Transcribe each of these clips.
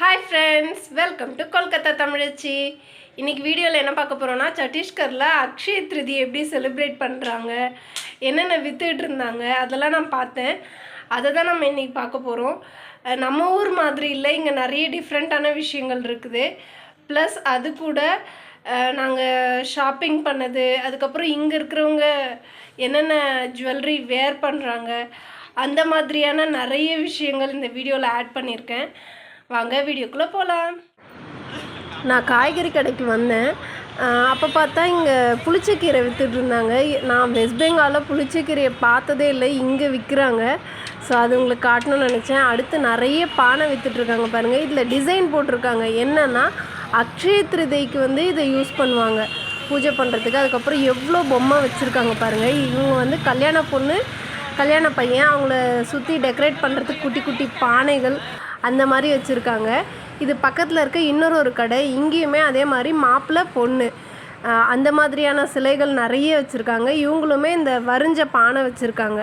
Hi friends welcome to Kolkata தமிழச்சி இன்றைக்கி வீடியோவில் என்ன பார்க்க போகிறோன்னா சட்டீஸ்கரில் அக்ஷய திருதி எப்படி செலிப்ரேட் பண்ணுறாங்க என்னென்ன விற்றுட்டு இருந்தாங்க அதெல்லாம் நான் பார்த்தேன். அதை தான் நம்ம இன்றைக்கி பார்க்க போகிறோம் நம்ம ஊர் மாதிரி இல்லை இங்கே நிறைய டிஃப்ரெண்ட்டான விஷயங்கள் இருக்குது. ப்ளஸ் அது கூட நாங்கள் ஷாப்பிங் பண்ணது அதுக்கப்புறம் இங்கே இருக்கிறவங்க என்னென்ன ஜுவல்லரி வேர் பண்ணுறாங்க அந்த மாதிரியான நிறைய விஷயங்கள் இந்த வீடியோவில் ஆட் பண்ணியிருக்கேன். வாங்க வீடியோக்குள்ளே போகலாம் நான் காய்கறி கடைக்கு வந்தேன். அப்போ பார்த்தா இங்கே புளிச்சக்கீரை விற்றுட்டு இருந்தாங்க. நான் வெஸ்ட் பெங்காலில் புளிச்சக்கீரையை பார்த்ததே இல்லை இங்கே விற்கிறாங்க ஸோ அது உங்களுக்கு காட்டணும்னு நினச்சேன். அடுத்து நிறைய பானை விற்றுட்ருக்காங்க பாருங்கள் இதில் டிசைன் போட்டிருக்காங்க. என்னென்னா அக்ஷய திருதைக்கு வந்து இதை யூஸ் பண்ணுவாங்க. பூஜை பண்ணுறதுக்கு அதுக்கப்புறம் எவ்வளோ பொம்மை வச்சுருக்காங்க பாருங்கள் இவங்க வந்து கல்யாண பொண்ணு கல்யாண பையன். அவங்கள சுற்றி டெக்கரேட் பண்ணுறதுக்கு குட்டி குட்டி பானைகள். அந்த மாதிரி வச்சுருக்காங்க. இது பக்கத்தில் இருக்க இன்னொரு ஒரு கடை இங்கேயுமே அதே மாதிரி மாப்பிள்ளை பொண்ணு. அந்த மாதிரியான சிலைகள் நிறைய வச்சுருக்காங்க. இவங்களுமே இந்த வரிஞ்ச பானை வச்சுருக்காங்க.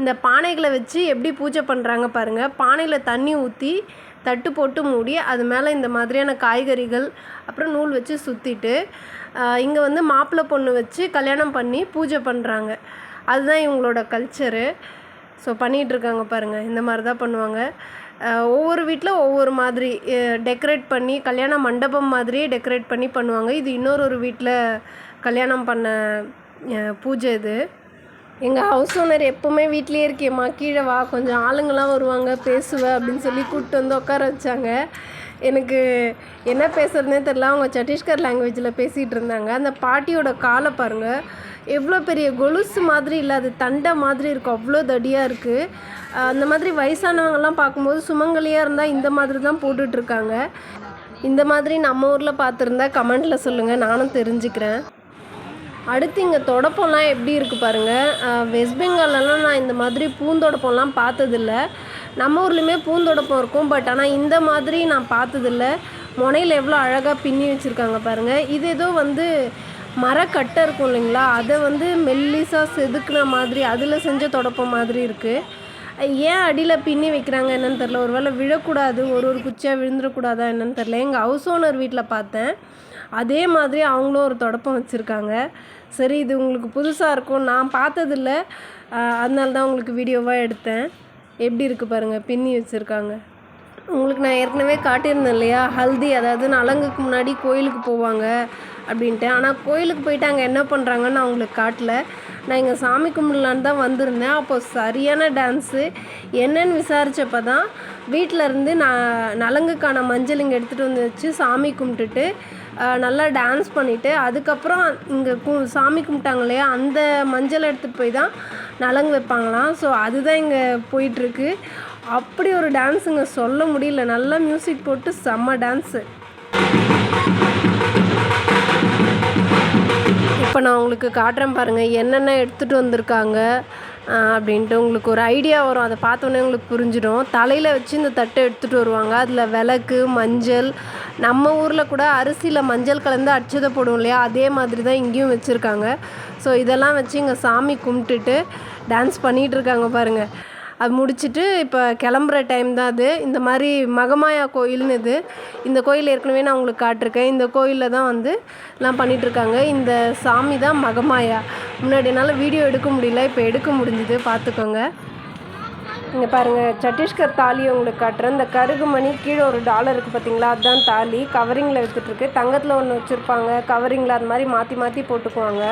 இந்த பானைகளை வச்சு எப்படி பூஜை பண்ணுறாங்க பாருங்கள் பானையில் தண்ணி ஊற்றி தட்டு போட்டு மூடி அது மேலே இந்த மாதிரியான காய்கறிகள் அப்புறம் நூல் வச்சு சுற்றிட்டு இங்கே வந்து மாப்பிள்ளை பொண்ணு வச்சு கல்யாணம் பண்ணி பூஜை பண்ணுறாங்க அதுதான் இவங்களோட கல்ச்சரு ஸோ பண்ணிகிட்ருக்காங்க பாருங்கள் இந்த மாதிரி தான் பண்ணுவாங்க. ஒவ்வொரு வீட்டில் ஒவ்வொரு மாதிரி டெக்கரேட் பண்ணி கல்யாண மண்டபம் மாதிரியே டெக்கரேட் பண்ணி பண்ணுவாங்க. இது இன்னொரு ஒரு வீட்டில் கல்யாணம் பண்ண பூஜை இது. எங்கள் ஹவுஸ் ஓனர் எப்போவுமே வீட்லேயே இருக்கேம்மா. கீழே வா கொஞ்சம் ஆளுங்கள்லாம் வருவாங்க பேசுவேன் அப்படின்னு சொல்லி கூப்பிட்டு வந்து உட்கார வச்சாங்க. எனக்கு என்ன பேசுகிறதுனே தெரில அவங்க சட்டீஸ்கர் லாங்குவேஜில் பேசிகிட்டு இருந்தாங்க. அந்த பாட்டியோட காலை பாருங்கள் எவ்வளோ பெரிய கொலுசு மாதிரி இல்லை. அது தண்டை மாதிரி இருக்கும் அவ்வளோ தடியாக இருக்குது அந்த மாதிரி வயசானவங்கலாம் பார்க்கும்போது சுமங்கலியாக இருந்தால் இந்த மாதிரி தான் போட்டுட்ருக்காங்க இந்த மாதிரி நம்ம ஊரில் பார்த்துருந்தா கமெண்டில் சொல்லுங்கள் நானும் தெரிஞ்சுக்கிறேன். அடுத்து இங்கே தொடப்பம்லாம் எப்படி இருக்குது பாருங்கள் வெஸ்ட் பெங்காலெலாம் நான் இந்த மாதிரி பூந்தொடப்பம்லாம் பார்த்ததில்ல. நம்ம ஊர்லேயுமே பூந்தொடப்பம் இருக்கும் பட் ஆனால் இந்த மாதிரி நான் பார்த்ததில்ல. முனையில் எவ்வளோ அழகாக பின்னி வச்சுருக்காங்க பாருங்கள் இது ஏதோ வந்து மரக்கட்டை இருக்கும் இல்லைங்களா? அதை வந்து மெல்லிசாக செதுக்குன மாதிரி அதில் செஞ்ச தொடப்பம் மாதிரி இருக்குது ஏன் அடியில் பின்னி வைக்கிறாங்க என்னென்னு தெரில ஒரு வேளை விழக்கூடாது ஒரு ஒரு குச்சியாக விழுந்துடக்கூடாதா என்னென்னு தெரில எங்கள் ஹவுஸ் ஓனர் வீட்டில் பார்த்தேன். அதே மாதிரி அவங்களும் ஒரு தொடப்பம் வச்சுருக்காங்க. சரி இது உங்களுக்கு புதுசாக இருக்கும். நான் பார்த்ததில்ல. அதனால தான் உங்களுக்கு வீடியோவாக எடுத்தேன். எப்படி இருக்குது பாருங்கள் பின்னி வச்சுருக்காங்க. உங்களுக்கு நான் ஏற்கனவே காட்டியிருந்தேன் இல்லையா ஹல்தி அதாவது நலங்குக்கு முன்னாடி கோயிலுக்கு போவாங்க அப்படின்ட்டு. ஆனால் கோயிலுக்கு போயிட்டு அங்கே என்ன பண்ணுறாங்கன்னு நான் உங்களுக்கு காட்டல. நான் இங்கே சாமி கும்பிடலான்னு தான் வந்திருந்தேன். அப்போது சரியான டான்ஸு என்னன்னு விசாரித்தப்போ தான் வீட்டிலருந்து நான் நலங்குக்கான மஞ்சள் இங்கே எடுத்துகிட்டு வந்து வச்சு சாமி கும்பிட்டுட்டு நல்லா டான்ஸ் பண்ணிவிட்டு அதுக்கப்புறம் இங்கே கு சாமி கும்பிட்டாங்க இல்லையா அந்த மஞ்சள் எடுத்துகிட்டு போய் தான் நலங்கு வைப்பாங்களாம். ஸோ அதுதான் இங்கே போயிட்டுருக்கு. அப்படி ஒரு டான்ஸுங்க சொல்ல முடியல. நல்லா மியூசிக் போட்டு செம்ம டான்ஸு இப்போ நான் உங்களுக்கு காட்டுறேன் பாருங்கள் என்னென்ன எடுத்துகிட்டு வந்திருக்காங்க. அப்படின்ட்டு உங்களுக்கு ஒரு ஐடியா வரும். அதை பார்த்தோன்னே உங்களுக்கு புரிஞ்சிடும். தலையில் வச்சு இந்த தட்டை எடுத்துகிட்டு வருவாங்க. அதில் விளக்கு மஞ்சள் நம்ம ஊரில் கூட அரிசியில் மஞ்சள் கலந்து அடிச்சதை போடும் இல்லையா? அதே மாதிரி தான் இங்கேயும் வச்சுருக்காங்க. ஸோ இதெல்லாம் வச்சு இங்கே சாமி கும்பிட்டுட்டு டான்ஸ் பண்ணிகிட்டு இருக்காங்க பாருங்கள் அது முடிச்சுட்டு இப்போ கிளம்புற டைம் தான் அது. இந்த மாதிரி மகமாயா கோயில்னு இது. இந்த கோயில் ஏற்கனவே நான் உங்களுக்கு காட்டிருக்கேன். இந்த கோயிலில் தான் வந்து எல்லாம் பண்ணிகிட்ருக்காங்க இந்த சாமி தான் மகமாயா. முன்னாடி என்னால் வீடியோ எடுக்க முடியல. இப்போ எடுக்க முடிஞ்சுது. பார்த்துக்கோங்க இங்கே பாருங்கள் சட்டீஸ்கர் தாலியை உங்களுக்கு காட்டுறேன். இந்த கருகு மணி கீழே ஒரு டாலர் இருக்குது பார்த்தீங்களா அதுதான் தாலி. கவரிங்கில் விற்றுட்ருக்கு தங்கத்தில் ஒன்று வச்சுருப்பாங்க. கவரிங்கில் அது மாதிரி மாற்றி மாற்றி போட்டுக்குவாங்க.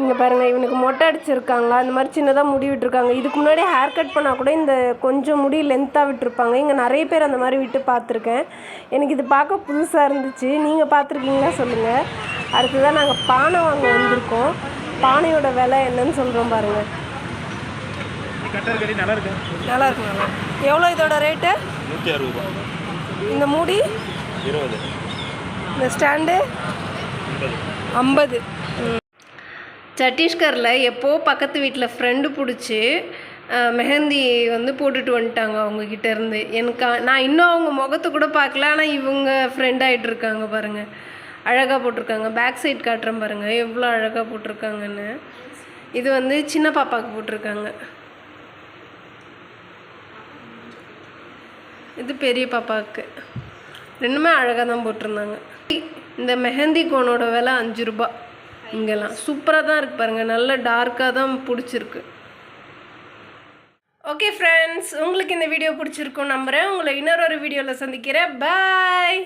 இங்கே பாருங்கள் இவனுக்கு மொட்டை அடிச்சிருக்காங்க. அந்த மாதிரி சின்னதாக முடி விட்டுருக்காங்க. இதுக்கு முன்னாடி ஹேர் கட் பண்ணால் கூட இந்த கொஞ்சம் முடி லென்த்தாக விட்டுருப்பாங்க. இங்கே நிறைய பேர் அந்த மாதிரி விட்டு பார்த்துருக்கேன். எனக்கு இது பார்க்க புதுசாக இருந்துச்சு. நீங்கள் பார்த்துருக்கீங்களா சொல்லுங்கள் அடுத்ததான் நாங்கள் பானை வாங்க வந்திருக்கோம். பானையோட விலை என்னன்னு சொல்கிறோம் பாருங்கள் நல்லா இருக்கு. நல்லா எவ்வளோ இதோட ரேட்டு நூற்றி அறுபது இந்த மூடி? இருபது. இந்த ஸ்டாண்டு ஐம்பது. சட்டீஸ்கரில் எப்போது பக்கத்து வீட்டில் ஃப்ரெண்டு பிடிச்சி மெஹந்தி வந்து போட்டுட்டு வந்துட்டாங்க அவங்கக்கிட்டேருந்து எனக்கா நான் இன்னும் அவங்க முகத்தை கூட பார்க்கல ஆனால் இவங்க ஃப்ரெண்ட் ஆகிட்டு இருக்காங்க பாருங்கள் அழகாக போட்டிருக்காங்க. பேக் சைட் காட்டுறேன் பாருங்கள் எவ்வளோ அழகாக போட்டிருக்காங்கன்னு. இது வந்து சின்ன பாப்பாவுக்கு போட்டிருக்காங்க. இது பெரிய பாப்பாவுக்கு. ரெண்டுமே அழகாக தான் போட்டிருந்தாங்க. இந்த மெஹந்தி கோனோட விலை அஞ்சு ரூபாய். இங்கெல்லாம். சூப்பராக தான் இருக்கு பாருங்கள் நல்ல டார்க்காக தான் பிடிச்சிருக்கு. ஓகே ஃப்ரெண்ட்ஸ் உங்களுக்கு இந்த வீடியோ பிடிச்சிருக்கும் நம்புகிறேன் உங்களை இன்னொரு ஒரு வீடியோவில் சந்திக்கிறேன். பாய்